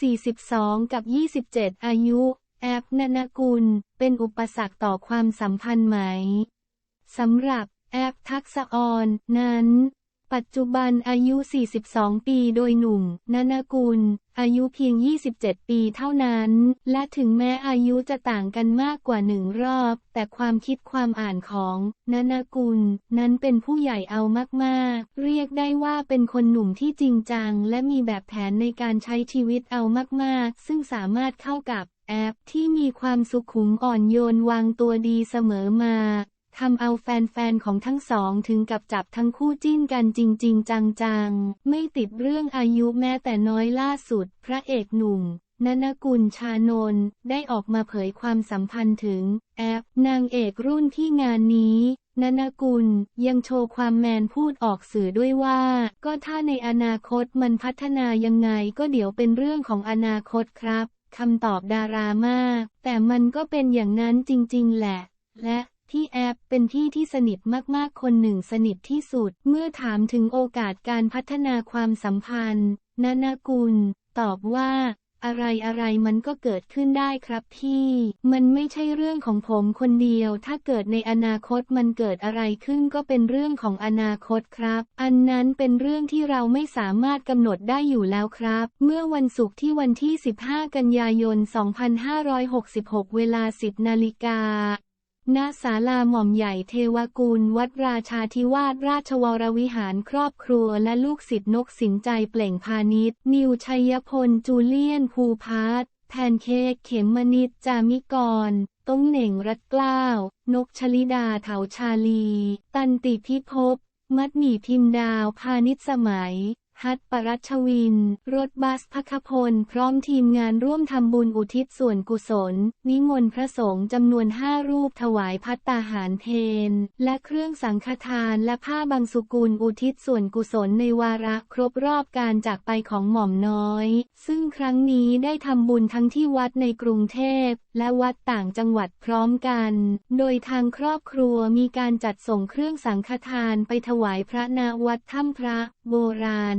42 กับ 27 อายุ แอปนนกุล เป็นอุปสรรคต่อความสัมพันธ์ไหม สำหรับแอปทักษะออนนั้น ปัจจุบันอายุ 42 ปีโดยหนุ่มนนกุล อายุเพียง 27 ปีเท่านั้น และถึงแม้อายุจะต่างกันมากกว่าหนึ่งรอบ แต่ความคิดความอ่านของนนกุล นั้นเป็นผู้ใหญ่เอามากๆ เรียกได้ว่าเป็นคนหนุ่มที่จริงจัง และมีแบบแผนในการใช้ชีวิตเอามากๆ ซึ่งสามารถเข้ากับแอปที่มีความสุขุมอ่อนโยนวางตัวดีเสมอมา ทำเอาแฟนๆ ของทั้งสองถึงกับจับทั้งคู่จิ้นกันจริง ๆ จังๆ ไม่ติดเรื่องอายุแม้แต่น้อยล่าสุด พระเอกหนุ่มนนกุลชานนท์ได้ออกมาเผยความสัมพันธ์ถึง แอป นางเอกรุ่นที่งานนี้นนกุลยังโชว์ความแมนพูดออกสื่อด้วยว่า ก็ถ้าในอนาคตมันพัฒนายังไงก็เดี๋ยวเป็นเรื่องของอนาคตครับคำตอบดารามาก แต่มันก็เป็นอย่างนั้นจริง ๆ แหละ และ ที่แอปเป็นที่ที่สนิทมากๆ คนหนึ่งสนิทที่สุด เมื่อถามถึงโอกาสการพัฒนาความสัมพันธ์ นานากุล ตอบว่าอะไรอะไรมันก็เกิดขึ้นได้ครับพี่ มันไม่ใช่เรื่องของผมคนเดียว ถ้าเกิดในอนาคตมันเกิดอะไรขึ้นก็เป็นเรื่องของอนาคตครับ อันนั้นเป็นเรื่องที่เราไม่สามารถกำหนดได้อยู่แล้วครับ เมื่อวันศุกร์ที่วันที่ 15 กันยายน 2566 เวลา 10 นาฬิกา ณศาลาหม่อมใหญ่เทวกุล วัดราชาธิวาสราชวรวิหารครอบครัวและลูกศิษย์นกสินใจเปล่งพาณิชย์ นิวชัยพล จูเลียน ภูพาร์แพนเค้กเขมมนิดจามิกรต้งเหน่งรัตกล้าว นกชลิดาเถาชาลี ตันติพิภพ มัดหมี่พิมพ์ดาว พาณิชสมัย ฮัตปรัชวิน รถบัสพักพล พร้อมทีมงานร่วมทำบุญอุทิศส่วนกุศล นิมนต์พระสงฆ์จำนวนห้ารูปถวายพัตตาหารเพนและเครื่องสังฆทานและผ้าบางสุกุลอุทิศส่วนกุศลในวาระครบรอบการจากไปของหม่อมน้อย ซึ่งครั้งนี้ได้ทำบุญทั้งที่วัดในกรุงเทพ และวัดต่างจังหวัดพร้อมกัน โดยทางครอบครัวมีการจัดส่งเครื่องสังฆทานไปถวายพระนาวัดถ้ำพระ โบราณ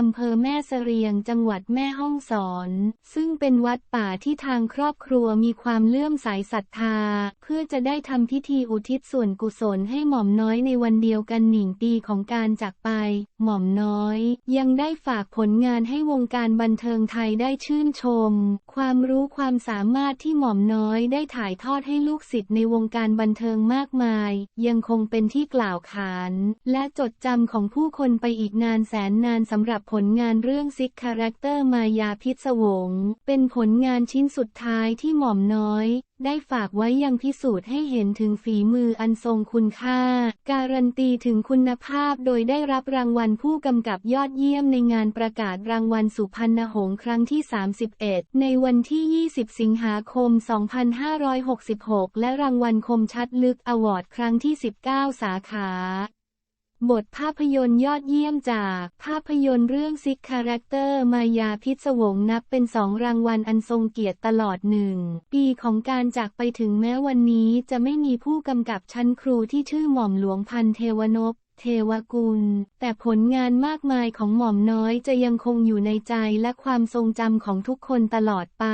อำเภอแม่เสรียงจังหวัดแม่ฮ่องสอน ซึ่งเป็นวัดป่าที่ทางครอบครัวมีความเลื่อมใสศรัทธา เพื่อจะได้ทำพิธีอุทิศส่วนกุศลให้หม่อมน้อยในวันเดียวกันหนึ่งปีของการจากไป หม่อมน้อย ยังได้ฝากผลงานให้วงการบันเทิงไทยได้ชื่นชม ความรู้ความสามารถที่หม่อมน้อยได้ถ่ายทอดให้ลูกศิษย์ในวงการบันเทิงมากมาย ยังคงเป็นที่กล่าวขาน และจดจำของผู้คนไปอีกนานแสนนานสำหรับผลงานเรื่องซิกคาแรคเตอร์มายาพิศวง เป็นผลงานชิ้นสุดท้ายที่หม่อมน้อย ได้ฝากไว้ยังพิสูจน์ให้เห็นถึงฝีมืออันทรงคุณค่า การันตีถึงคุณภาพโดยได้รับรางวัลผู้กำกับยอดเยี่ยมในงานประกาศรางวัลสุพรรณหงส์ครั้งที่ 31 ในวันที่ 20 สิงหาคม 2566 และรางวัลคมชัดลึกอวอร์ดครั้งที่ 19 สาขา บทภาพยนตร์ยอดเยี่ยมจาก ภาพยนตร์เรื่องซิกคาแรคเตอร์มายาพิศวงนับเป็นสองรางวัลอันทรงเกียรติตลอดหนึ่ง ปีของการจากไปถึงแม้วันนี้จะไม่มีผู้กำกับชั้นครูที่ชื่อหม่อมหลวงพันเทวนพเทวกุล แต่ผลงานมากมายของหม่อมน้อยจะยังคงอยู่ในใจและความทรงจำของทุกคนตลอดไป